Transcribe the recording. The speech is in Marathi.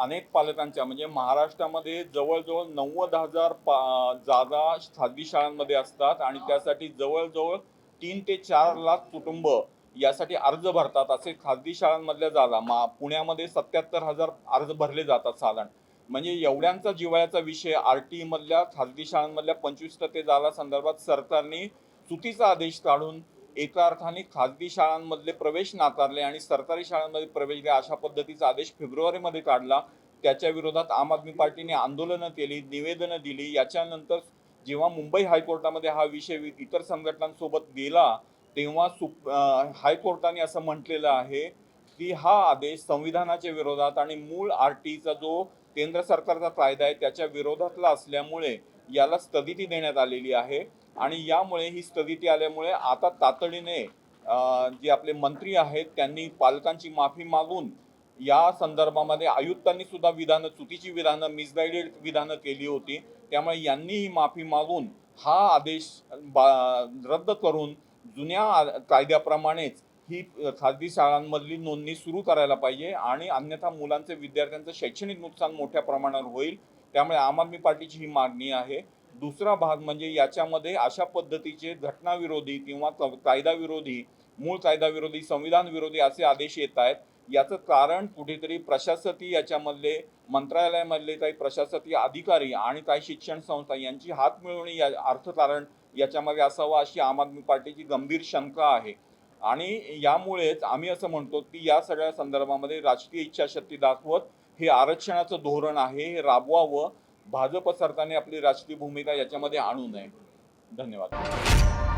अनेक पालकांच्या म्हणजे महाराष्ट्रामध्ये जवळजवळ नव्वद हजार पा जागा खाजगी शाळांमध्ये असतात आणि त्यासाठी जवळजवळ तीन ते चार लाख कुटुंब यासाठी अर्ज भरतात असे खाजगी शाळांमधल्या जागा. मा पुण्यामध्ये सत्याहत्तर हजार अर्ज भरले जातात साधारण. म्हणजे एवढ्यांचा जिव्हाळ्याचा विषय आर टी मधल्या खाजगी शाळांमधल्या पंचवीस टक्के जागा संदर्भात सरकारने चुकीचा आदेश काढून एका अर्थाने खाजगी शाळांमधले प्रवेश नाकारले आणि सरकारी शाळांमध्ये प्रवेश घ्या अशा पद्धतीचा आदेश फेब्रुवारीमध्ये काढला. त्याच्या विरोधात आम आदमी पार्टीने आंदोलनं केली निवेदनं दिली. याच्यानंतर जेव्हा मुंबई हायकोर्टामध्ये हा विषय इतर संघटनांसोबत गेला तेव्हा सुप हायकोर्टाने असं म्हटलेलं आहे की हा आदेश संविधानाच्या विरोधात आणि मूळ आर टीचा जो केंद्र सरकारचा कायदा आहे त्याच्या विरोधातला असल्यामुळे याला स्थगिती देण्यात आलेली आहे. आणि यामुळे ही स्थगिती आल्यामुळे आता तातडीने जे आपले मंत्री आहेत त्यांनी पालकांची माफी मागून या संदर्भामध्ये आयुक्तांनी सुद्धा विधानं चुकीची विधानं मिसगायडेड विधानं केली होती. त्यामुळे यांनी ही माफी मागून हा आदेश बा- रद्द करून जुन्या आ- कायद्याप्रमाणेच ही खाजगी शाळांमधली नोंदणी सुरू करायला पाहिजे आणि अन्यथा मुलांचे विद्यार्थ्यांचं शैक्षणिक नुकसान मोठ्या प्रमाणावर होईल. त्यामुळे आम आदमी पार्टीची ही मागणी आहे. दुसरा भाग म्हणजे याच्यामध्ये अशा पद्धतीचे घटनाविरोधी किंवा कायदाविरोधी मूळ कायदाविरोधी संविधान विरोधी असे आदेश येत आहेत. याचं कारण कुठेतरी प्रशासकीय याच्यामधले मंत्रालयामधले काही प्रशासकीय अधिकारी आणि काही शिक्षण संस्था यांची हात मिळवणी या अर्थकारण याच्यामध्ये असावं अशी आम आदमी पार्टीची गंभीर शंका आहे. आणि यामुळेच आम्ही असं म्हणतो की या सगळ्या संदर्भामध्ये राजकीय इच्छाशक्ती दाखवत हे आरक्षणाचं धोरण आहे हे राबवावं भाजप सरकारने आपली राजकीय भूमिका याच्यामध्ये आणू नये. धन्यवाद.